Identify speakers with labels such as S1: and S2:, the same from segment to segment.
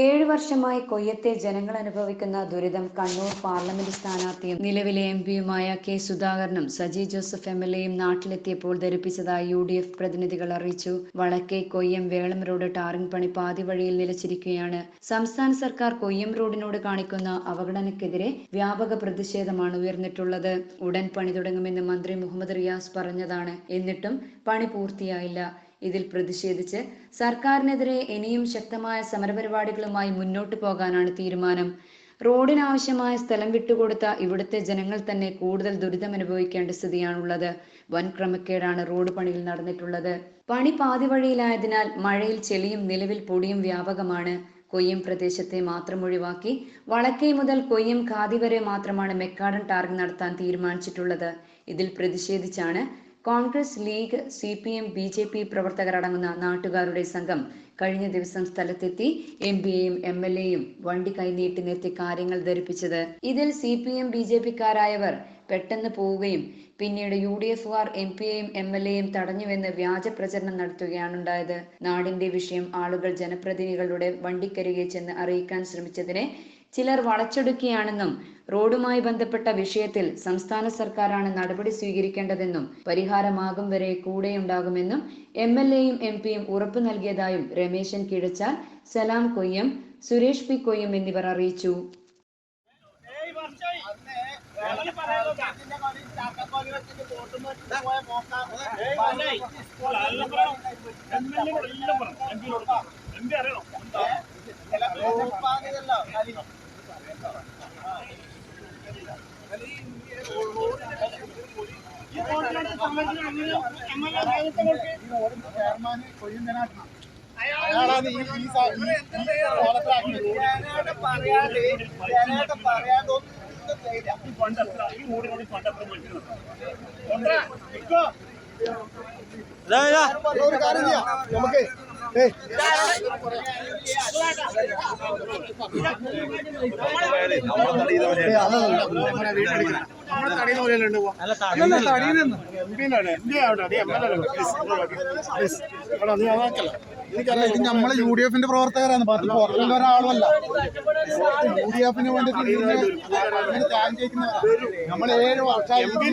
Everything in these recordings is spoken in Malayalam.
S1: ഏഴ് വർഷമായി കൊയ്യത്തെ ജനങ്ങൾ അനുഭവിക്കുന്ന ദുരിതം കണ്ണൂർ പാർലമെന്റ് സ്ഥാനാർത്ഥിയും നിലവിലെ എം പിയുമായ കെ സുധാകരനും സജി ജോസഫ് എം എൽ എയും നാട്ടിലെത്തിയപ്പോൾ ധരിപ്പിച്ചതായി യു ഡി എഫ് പ്രതിനിധികൾ അറിയിച്ചു. വടക്കേ കൊയ്യം വേളം റോഡ് ടാറിംഗ് പണി പാതി വഴിയിൽ നിലച്ചിരിക്കുകയാണ്. സംസ്ഥാന സർക്കാർ കൊയ്യം റോഡിനോട് കാണിക്കുന്ന അവഗണനയ്ക്കെതിരെ വ്യാപക പ്രതിഷേധമാണ് ഉയർന്നിട്ടുള്ളത്. ഉടൻ പണി തുടങ്ങുമെന്ന് മന്ത്രി മുഹമ്മദ് റിയാസ് പറഞ്ഞതാണ്. എന്നിട്ടും പണി പൂർത്തിയായില്ല. ഇതിൽ പ്രതിഷേധിച്ച് സർക്കാരിനെതിരെ ഇനിയും ശക്തമായ സമരപരിപാടികളുമായി മുന്നോട്ടു പോകാനാണ് തീരുമാനം. റോഡിനാവശ്യമായ സ്ഥലം വിട്ടുകൊടുത്ത ഇവിടുത്തെ ജനങ്ങൾ തന്നെ കൂടുതൽ ദുരിതമനുഭവിക്കേണ്ട സ്ഥിതിയാണുള്ളത്. വൻ ക്രമക്കേടാണ് റോഡ് പണിയിൽ നടന്നിട്ടുള്ളത്. പണി പാതി വഴിയിലായതിനാൽ മഴയിൽ ചെളിയും നിലവിൽ പൊടിയും വ്യാപകമാണ്. കൊയ്യം പ്രദേശത്തെ മാത്രം ഒഴിവാക്കി വളക്കൈ മുതൽ കൊയ്യം ഖാദി വരെ മാത്രമാണ് മെക്കാടൻ ടാർഗ് നടത്താൻ തീരുമാനിച്ചിട്ടുള്ളത്. ഇതിൽ പ്രതിഷേധിച്ചാണ് Congress League C P M B J P പ്രവർത്തകരടങ്ങുന്ന നാട്ടുകാരുടെ സംഘം കഴിഞ്ഞ ദിവസം സ്ഥലത്തെത്തി എം പിയെയും എം എൽ എയും വണ്ടി കൈനീട്ടി നിർത്തി കാര്യങ്ങൾ ധരിപ്പിച്ചത്. ഇതിൽ C P M B J പിക്കാരായവർ പെട്ടെന്ന് പോവുകയും പിന്നീട് യു ഡി എഫുകാർ എം പിയെയും എം എൽ എയും തടഞ്ഞുവെന്ന് വ്യാജ പ്രചരണം നടത്തുകയാണുണ്ടായത്. നാടിന്റെ വിഷയം ആളുകൾ ജനപ്രതിനിധികളുടെ വണ്ടിക്കരികെ ചെന്ന് അറിയിക്കാൻ ശ്രമിച്ചതിനെ ചിലർ വളച്ചൊടുക്കുകയാണെന്നും റോഡുമായി ബന്ധപ്പെട്ട വിഷയത്തിൽ സംസ്ഥാന സർക്കാരാണ് നടപടി സ്വീകരിക്കേണ്ടതെന്നും പരിഹാരമാകും വരെ കൂടെയുണ്ടാകുമെന്നും എം എൽ എയും എം പിയും ഉറപ്പു നൽകിയതായും രമേശൻ കിഴച്ചാൽ സലാം കൊയ്യം സുരേഷ് പി കൊയ്യം എന്നിവർ അറിയിച്ചു
S2: ഈ ഈ സ- ഈ ഈ കോലത്തിലാക്കിയത്.
S3: പറയാതെ പറയാതെ ഒന്നും ചെയ്യില്ല
S2: ഒരു കാര്യം ചെയ്യാം നമുക്ക് ഏയ് ഏയ് അതല്ല നമ്മുടെ വീട്ടിൽ ഇത് നമ്മളെ യു ഡി എഫിന്റെ പ്രവർത്തകരാണ്. പാർട്ടി പുറത്തുള്ള ഒരാളുമല്ല. യു ഡി എഫിന് വേണ്ടിട്ട് നമ്മൾ ഏഴ്
S4: ചെയ്യുന്നവരാണ്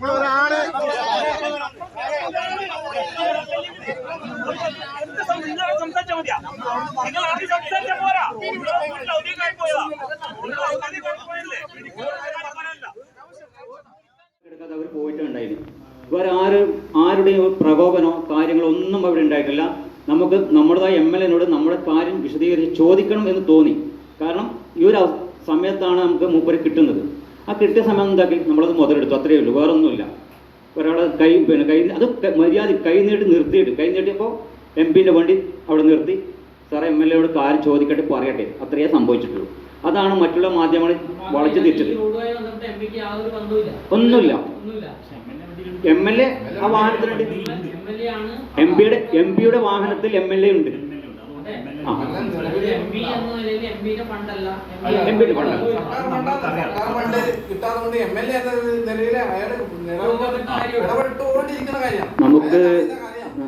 S4: പോരാ
S5: അവർ പോയിട്ടുണ്ടായിരുന്നു ആര് ആരുടെയും പ്രകോപനോ കാര്യങ്ങളോ ഒന്നും അവിടെ ഉണ്ടായിട്ടില്ല നമുക്ക് നമ്മുടേതായ എം എൽ എനോട് നമ്മുടെ കാര്യം വിശദീകരിച്ച് ചോദിക്കണം എന്ന് തോന്നി. കാരണം ഈ ഒരു സമയത്താണ് നമുക്ക് മൂപ്പര് കിട്ടുന്നത്. ആ കിട്ടിയ സമയം എന്താക്കി? നമ്മളത് മുതലെടുത്തു. അത്രയേ ഉള്ളൂ. വേറെ ഒന്നുമില്ല ഒരാളെ കൈ പിന്നെ കൈ അത് മര്യാദ കൈ നീട്ടി നിർത്തിയിട്ട് കൈ നീട്ടിയപ്പോൾ എം പിന്റെ വണ്ടി അവിടെ നിർത്തി. സാറേ എം എൽ എയോട് കാര്യം ചോദിക്കട്ടെ പറയട്ടെ. അത്രയേ സംഭവിച്ചിട്ടുള്ളൂ. അതാണ് മറ്റുള്ള മാധ്യമങ്ങൾ വളച്ചു തിരിച്ചത്. ഒന്നുമില്ല. എം എൽ എ ആ വാഹനത്തിലുണ്ട്
S6: ആണ്
S5: എം പിയുടെ എം പിയുടെ വാഹനത്തിൽ എം എൽ എ ഉണ്ട്.
S7: ഫണ്ട് എം എൽ എ എന്ന നിലയിൽ അയാൾ ഇടപെട്ടുകൊണ്ടിരിക്കുന്ന കാര്യമാണ്.
S5: നമുക്ക്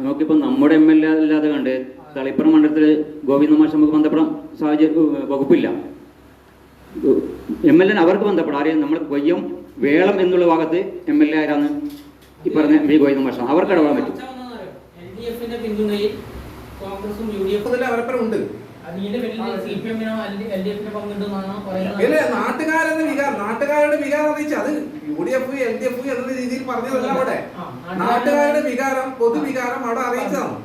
S5: നമുക്കിപ്പോ നമ്മുടെ എം എൽ എ അല്ലാതെ കണ്ട് തളിപ്പുറം മണ്ഡലത്തിൽ ഗോവിന്ദ മാഷ് നമുക്ക് ബന്ധപ്പെടാൻ സാഹചര്യം വകുപ്പില്ല. എം എൽ എ അവർക്ക് ബന്ധപ്പെടാം. അറിയാം നമ്മൾ കൊയ്യം വേളം എന്നുള്ള ഭാഗത്ത് എം എൽ എ ആരാണ് ഈ പറഞ്ഞ വി ഗോവിന്ദ മാഷ് അവർക്ക് ഇടപെടാൻ പറ്റും.
S6: കോൺഗ്രസും യു ഡി
S7: ഇതിൽ അവരപ്പുറം ഉണ്ട് ഇല്ല നാട്ടുകാരെന്ന വികാരം നാട്ടുകാരുടെ വികാരം അറിയിച്ചു അത് U D F L D F എന്ന രീതിയിൽ പറഞ്ഞതല്ല അവിടെ. നാട്ടുകാരുടെ വികാരം പൊതുവികാരം അവിടെ അറിയിച്ചതാണ്.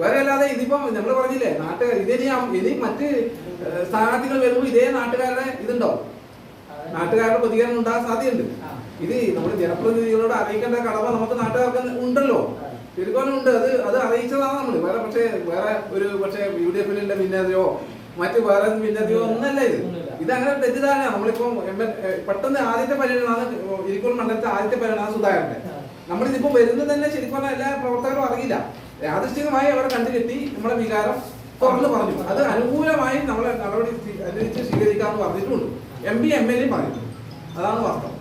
S7: വേറെ അല്ലാതെ ഇതിപ്പം നമ്മൾ പറഞ്ഞില്ലേ നാട്ടുകാർ ഇതിനി ഇനി മറ്റ് സ്ഥാനാർത്ഥികൾ വരുമ്പോൾ ഇതേ നാട്ടുകാരുടെ ഇതുണ്ടോ? നാട്ടുകാരുടെ പ്രതികരണം ഉണ്ടാകാൻ സാധ്യതയുണ്ട്. ഇത് നമ്മൾ ജനപ്രതിനിധികളോട് അറിയിക്കേണ്ട കടമ നമുക്ക് നാട്ടുകാർക്ക് ഉണ്ടല്ലോ. തിരുക്കോലമുണ്ട് അത് അത് അറിയിച്ചതാണ് നമ്മൾ വേറെ പക്ഷേ വേറെ ഒരു പക്ഷേ യു ഡി എഫിന്റെ ഭിന്നതയോ മറ്റ് വേറെ ഭിന്നതയോ ഒന്നല്ല ഇത്. ഇത് അങ്ങനെ തെറ്റിദ്ധാരണ നമ്മളിപ്പോ പെട്ടെന്ന് ആദ്യത്തെ പരിഗണനാണ് ഇരിക്കൂർ മണ്ഡലത്തെ ആദ്യത്തെ പരിഗണന സുധാകരന്റെ. നമ്മളിതിപ്പോ വരുന്നത് തന്നെ ശരിക്കും പറഞ്ഞാൽ എല്ലാ പ്രവർത്തകരും അറിയില്ല. യാദൃശ്ചികമായി അവരെ കണ്ടുകെട്ടി നമ്മളെ വികാരം തുറന്നു പറഞ്ഞു. അത് അനുകൂലമായി നമ്മളെ നടപടി അനുസരിച്ച് സ്വീകരിക്കാമെന്ന് പറഞ്ഞിട്ടുണ്ട്. M P M L A പറഞ്ഞു അതാണ് വാസ്തവം.